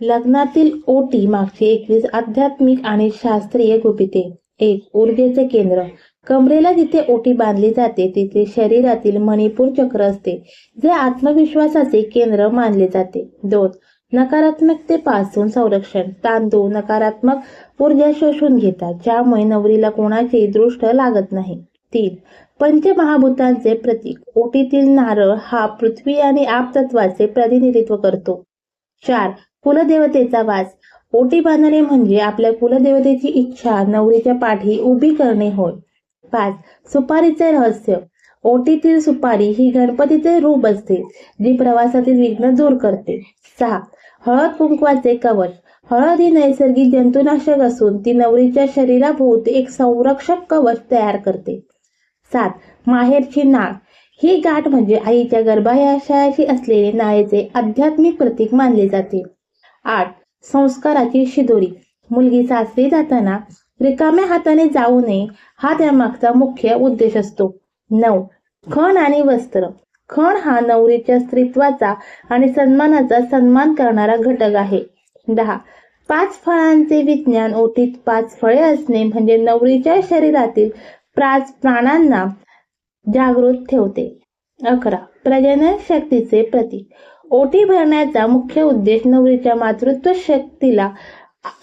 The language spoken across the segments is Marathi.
लग्नातील ओटी मागची एकवीस आध्यात्मिक आणि शास्त्रीय गुपिते. एक ऊर्जेचे केंद्र. कमरेला जिथे ओटी बांधली जाते तिथे शरीरातील मणिपूर चक्र असते जे आत्मविश्वासाचे केंद्र मानले जाते. दोन नकारात्मकतेपासून संरक्षण. तांदूळ नकारात्मक ऊर्जा शोषून घेतात ज्यामुळे नवरीला कोणाची दृष्ट लागत नाही. तीन पंचमहाभूतांचे प्रतीक. ओटीतील नारळ हा पृथ्वी आणि आपतत्वाचे प्रतिनिधित्व करतो. चार कुलदेवतेचा वास. ओटी बांधणे म्हणजे आपल्या कुलदेवतेची इच्छा नवरीच्या पाठी उभी करणे होय. पाच सुपारीचे रहस्य. ओटीतील सुपारी ही गणपतीचे रूप असते जी प्रवासातील विघ्न दूर करते. सहा हळद कुंकवाचे कवच. हळद ही नैसर्गिक जंतुनाशक असून ती नवरीच्या शरीराभोवती एक संरक्षक कवच तयार करते. सात माहेरची नाळ ही गाठ म्हणजे आईच्या गर्भाशयाशी असलेले नाळेचे आध्यात्मिक प्रतीक मानले जाते. आठ. संस्काराची शिदोरी. मुलगी सासरी जाताना रिकाम्या हाताने जाऊ नये हा त्यामागचा मुख्य उद्देश असतो. नऊ. खण आणि वस्त्र. खण हा नवरीच्या स्त्रीत्वाचा आणि सन्मानाचा सन्मान करणारा घटक आहे. दहा. पाच फळांचे विज्ञान ओटीत पाच फळे असणे म्हणजे नवरीच्या शरीरातील प्राच प्राणांना जागृत ठेवते. अकरा. प्रजनन शक्तीचे प्रतीक. ओटी भरण्याचा मुख्य उद्देश नवरीच्या मातृत्व शक्तीला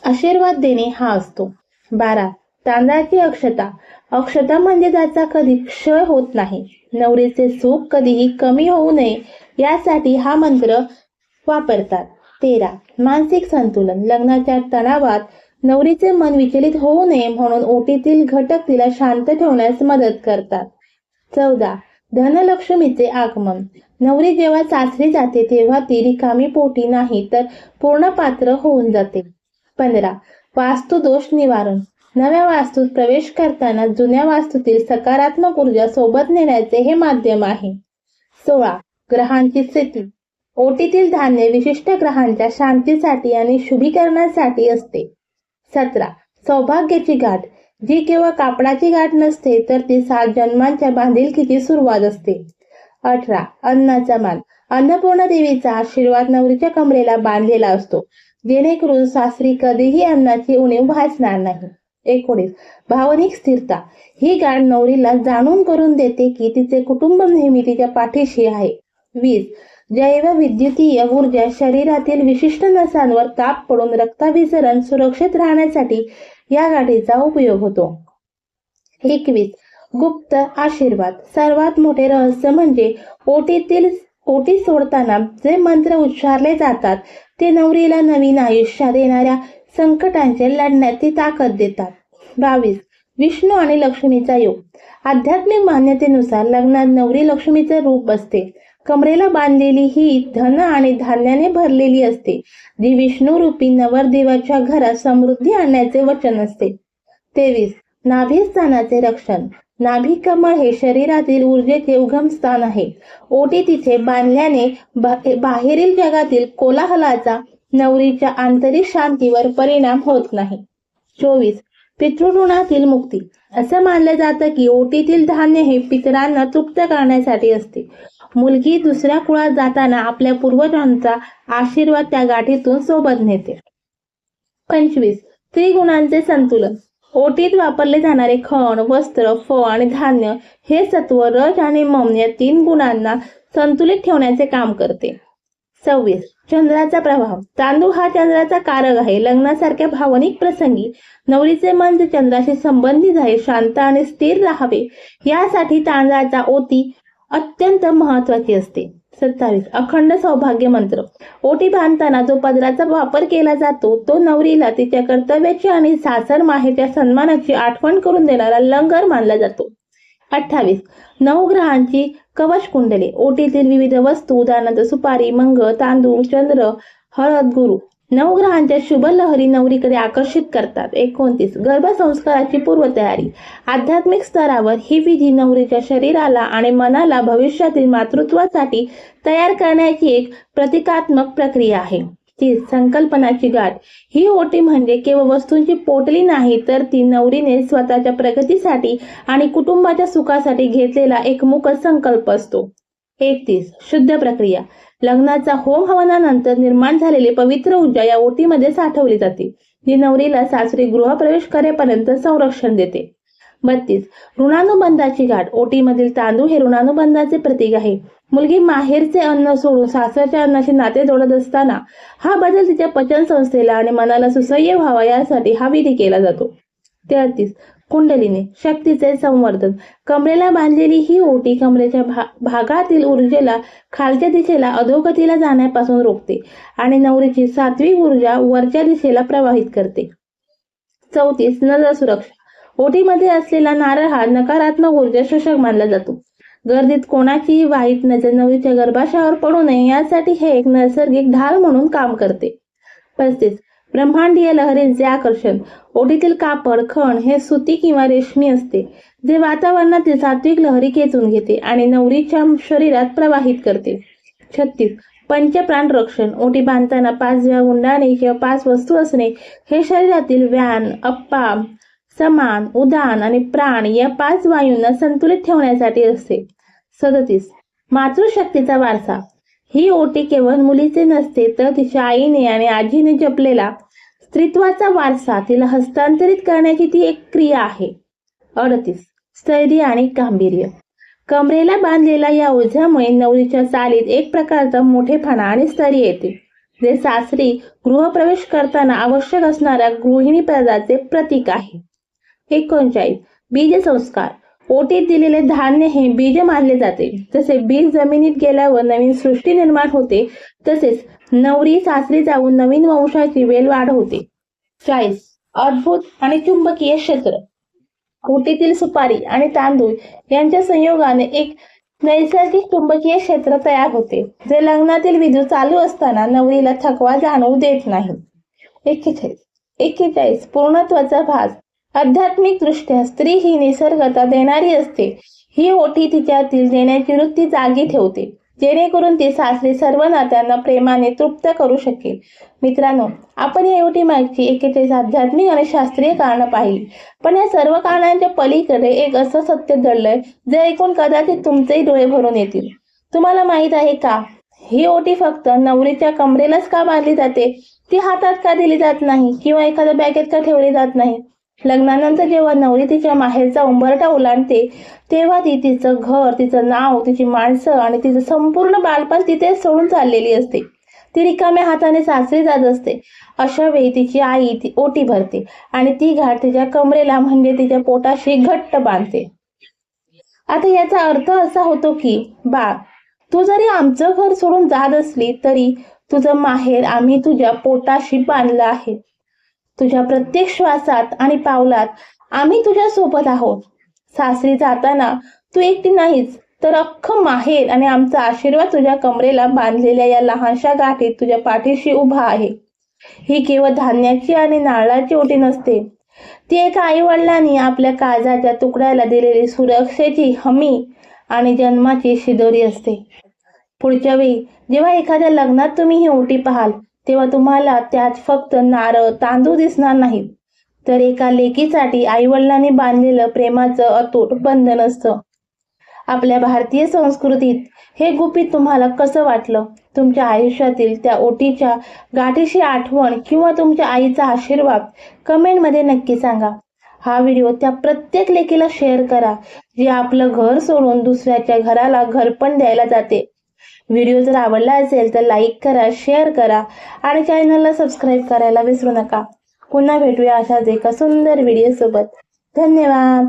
आशीर्वाद देणे हा असतो. बारा. तांदळाची अक्षता. अक्षता म्हणजे त्याचा कधी क्षय होत नाही. नवरीचे सुख कधीही कमी होऊ नये यासाठी हा मंत्र वापरतात. तेरा. मानसिक संतुलन. लग्नाच्या तणावात नवरीचे मन विचलित होऊ नये म्हणून ओटीतील घटक तिला शांत ठेवण्यास मदत करतात. चौदा. धनलक्ष्मीचे आगमन. नवरी जेव्हा सासरी जाते तेव्हा ती रिकामी पोटी नाही तर पूर्ण पात्र होऊन जाते. पंधरा. वास्तुदोष निवारण. नव्या वास्तूत प्रवेश करताना जुन्या वास्तूतील सकारात्मक ऊर्जा सोबत नेण्याचे हे माध्यम आहे. सोळा. ग्रहांची स्थिती. ओटीतील धान्य विशिष्ट ग्रहांच्या शांतीसाठी आणि शुभीकरणासाठी असते. सतरा. सौभाग्याची गाठ. जी केवळ कापडाची गाठ नसते तर ती सात जन्मांच्या बांधिलकीची सुरुवात असते. अठरा अन्नाचा मान. अन्नपूर्ण देवीचा आशीर्वाद नवरीच्या कमरेला बांधलेला असतो. जेणेकरून सासरी कधीही अन्नाची उणीव भासणार नाही. एकोणीस भावनिक स्थिरता. ही गाठ नवरीला जाणून करून देते की तिचे कुटुंब नेहमी तिच्या पाठीशी आहे. वीस जैव विद्युतीय ऊर्जा शरीरातील विशिष्ट नसांवर ताप पडून रक्ताभिसरण सुरक्षित राहण्यासाठी या गाठीचा उपयोग होतो. एकवीस गुप्त आशीर्वाद. सर्वात मोठे रहस्य म्हणजे ओटीतील ओटी सोडताना जे मंत्र उच्चारले जातात ते नवरीला नवीन आयुष्यात देणाऱ्या संकटांचे लढण्याची ताकद देतात. बावीस. विष्णू आणि लक्ष्मीचा योग. आध्यात्मिक मान्यतेनुसार लग्नात नवरी लक्ष्मीचे रूप असते. कमरेला बांधलेली ही धन आणि धान्याने भरलेली असते जी विष्णू रूपी नवरदेवाच्या घरात समृद्धी आणण्याचे वचन असते. तेवीस. नाभिस्थानाचे रक्षण. नाभी कमळ हे शरीरातील ऊर्जेचे उगम स्थान आहे. ओटी तिथे बांधल्याने बाहेरील जगातील कोलाहलाचा नवरीच्या आंतरिक शांतीवर परिणाम होत नाही. चोवीस. पितृऋणातील मुक्ती. असं मानलं जातं की ओटीतील धान्य हे पितरांना तृप्त करण्यासाठी असते. मुलगी दुसऱ्या कुळात जाताना आपल्या पूर्वजांचा आशीर्वाद त्या गाठीतून सोबत नेते. पंचवीस. त्रिगुणांचे संतुलन. ओटीत वापरले जाणारे खण वस्त्र फळ आणि धान्य हे सत्व रज आणि मम या तीन गुणांना संतुलित ठेवण्याचे काम करते. सव्वीस. चंद्राचा प्रभाव. तांदूळ हा चंद्राचा कारक आहे. लग्नासारख्या भावनिक प्रसंगी नवरीचे मन जे चंद्राशी संबंधित आहे. शांत आणि स्थिर राहावे यासाठी तांदळाचा ओती अत्यंत महत्वाची असते. सत्तावीस. अखंड सौभाग्य मंत्र. ओटी बांधताना जो पदराचा वापर केला जातो तो नवरीला तिच्या कर्तव्याची आणि सासर माहेच्या सन्मानाची आठवण करून देणारा लंगर मानला जातो. अठ्ठावीस. नवग्रहांची कवच कुंडले. ओटीतील विविध वस्तू उदाहरणार्थ सुपारी मंग तांदूळ चंद्र हळद गुरु. नवग्रहांच्या शुभ लहरी नवरीकडे आकर्षित करतात. एकोणतीस. गर्भसंस्काराची पूर्वतयारी. आध्यात्मिक स्तरावर ही विधी नवरीच्या शरीराला आणि मनाला भविष्यातील मातृत्वासाठी तयार करण्याची एक प्रतिकात्मक प्रक्रिया आहे. तीस. संकल्पनाची गाठ. ही ओटी म्हणजे केवळ वस्तूंची पोटली नाही तर ती नवरीने स्वतःच्या प्रगतीसाठी आणि कुटुंबाच्या सुखासाठी घेतलेला एक मुख संकल्प असतो. एकतीस. शुद्ध प्रक्रिया. लग्नाचा होम हवनानंतर निर्माण झालेली पवित्र ऊर्जा या ओटीमध्ये साठवली जाते. जी नवरीला सासरी गृहप्रवेश करेपर्यंत संरक्षण देते. बत्तीस. ऋणानुबंधाची गाठ. ओटीमधील तांदूळ हे ऋणानुबंधाचे प्रतीक आहे. मुलगी माहेरचे अन्न सोडून सासरच्या अन्नाशी नाते जोडत असताना हा बदल तिच्या पचन संस्थेला आणि मनाला सुसह्य व्हावा यासाठी हा विधी केला जातो. तेहतीस. कुंडलीने शक्तीचे संवर्धन. कमरेला बांधलेली ही ओटी कमरेच्या भा भागातील ऊर्जेला खालच्या दिशेला अधोगतीला जाण्यापासून रोखते आणि नवरीची सात्विक ऊर्जा वरच्या दिशेला प्रवाहित करते. चौतीस नजर सुरक्षा. ओटीमध्ये असलेला नारळ हा नकारात्मक ऊर्जा शोषक मानला जातो. गर्दीत कोणाचीही वाईट नजर नवरीच्या गर्भाशयावर पडू नये यासाठी हे एक नैसर्गिक ढाल म्हणून काम करते. पस्तीस ब्रह्मांडीय लहरींचे आकर्षण. ओटीतील कापड खण हे सुती किंवा रेशमी असते जे वातावरणातील सात्विक लहरी खेचून घेते आणि नवरीच्या शरीरात प्रवाहित करते. छत्तीस. पंचप्राण रक्षण. ओटी बांधताना पाच वेळा गुंडाणे किंवा पाच वस्तू असणे हे शरीरातील व्यान अप्पा समान उदान आणि प्राण या पाच वायूंना संतुलित ठेवण्यासाठी असते. सदतीस. मातृशक्तीचा वारसा. ही ओटी केवळ मुलीचे नसते तर तिच्या आईने आणि आजीने जपलेला स्त्रीत्वाचा वारसा तिला हस्तांतरित करण्याची ती एक क्रिया आहे. अडतीस. स्थैर्य आणि गांभीर्य. कमरेला बांधलेल्या या ओझ्यामुळे नवरीच्या चालीत एक प्रकारचा मोठेपणा आणि स्थैर्य येते जे सासरी गृहप्रवेश करताना आवश्यक असणाऱ्या गृहिणी पदाचे प्रतीक आहे. एकोणचाळीस. बीज संस्कार ओटीत दिलेले धान्य हे बीज मानले जाते. जसे बीज जमिनीत गेल्यावर नवीन सृष्टी निर्माण होते तसेच नवरी सासरी जाऊन नवीन वंशाची वेल वाढ होते. चाळीस. अद्भुत आणि चुंबकीय क्षेत्र. ओटीतील सुपारी आणि तांदूळ यांच्या संयोगाने एक नैसर्गिक चुंबकीय क्षेत्र तयार होते जे लग्नातील विद्युत चालू असताना नवरीला थकवा जाणवू देत नाही. एक्केचाळीस. एक्केचाळीस. पूर्णत्वाचा भास आध्यात्मिक दृष्ट्या स्त्री ही निसर्गता देणारी असते. ही ओटी तिच्यातील देण्याची वृत्ती जागी ठेवते जेणेकरून ती सासरी सर्व नात्यांना प्रेमाने तृप्त करू शकेल. मित्रांनो आपण या एवढी मागची एकेचाळीस आध्यात्मिक आणि शास्त्रीय कारणं पाहिली. पण या सर्व कारणांच्या पलीकडे एक असं सत्य दडलंय जे ऐकून कदाचित तुमचेही डोळे भरून येतील. तुम्हाला माहीत आहे का? ही ओटी फक्त नवरीच्या कमरेलाच का बांधली जाते? ती हातात का दिली जात नाही? किंवा एखाद्या बॅगेत का ठेवली जात नाही? लग्नानंतर जेव्हा नवरी तिच्या माहेरचा उंबरठा ओलांडते तेव्हा ती तिचं घर तिचं नाव तिची माणसं आणि तिचं संपूर्ण बालपण तिथे सोडून चाललेली असते. ती रिकाम्या हाताने सासरी जात असते. अशा वेळी तिची आई ती ओटी भरते आणि ती घाट तिच्या कमरेला म्हणजे तिच्या पोटाशी घट्ट बांधते. आता याचा अर्थ असा होतो की बा तू जरी आमचं घर सोडून जात असली तरी तुझं माहेर आम्ही तुझ्या पोटाशी बांधलं आहे. तुझ्या प्रत्येक श्वासात आणि पावलात आम्ही तुझ्या सोबत आहोत. सासरी जाताना तू एकटी नाहीच तर अख्खं माहेर आणि आमचा आशीर्वाद तुझ्या कमरेला बांधलेल्या या लहानशा गाठीत तुझ्या पाठीशी उभा आहे. ही केवळ धान्याची आणि नारळाची ओटी नसते. ती एका आई वडिलांनी आपल्या काळजाच्या तुकड्याला दिलेली सुरक्षेची हमी आणि जन्माची शिदोरी असते. पुढच्या वेळी जेव्हा एखाद्या लग्नात तुम्ही ही ओटी पाहाल तेव्हा तुम्हाला त्यात फक्त नारळ तांदूळ दिसणार नाहीत तर एका लेकीसाठी आई वडिलांनी बांधलेलं प्रेमाचं अतूट बंधन असतं. आपल्या भारतीय संस्कृतीत हे गुपित तुम्हाला कसं वाटलं? तुमच्या आयुष्यातील त्या ओटीच्या गाठीशी आठवण किंवा तुमच्या आईचा आशीर्वाद कमेंटमध्ये नक्की सांगा. हा व्हिडिओ त्या प्रत्येक लेकीला शेअर करा जे आपलं घर सोडून दुसऱ्याच्या घराला घरपण द्यायला जाते. व्हिडिओ जर आवडला असेल तर लाईक करा शेअर करा आणि चॅनलला सबस्क्राईब करायला विसरू नका. पुन्हा भेटूया अशाच एका सुंदर व्हिडिओ सोबत धन्यवाद.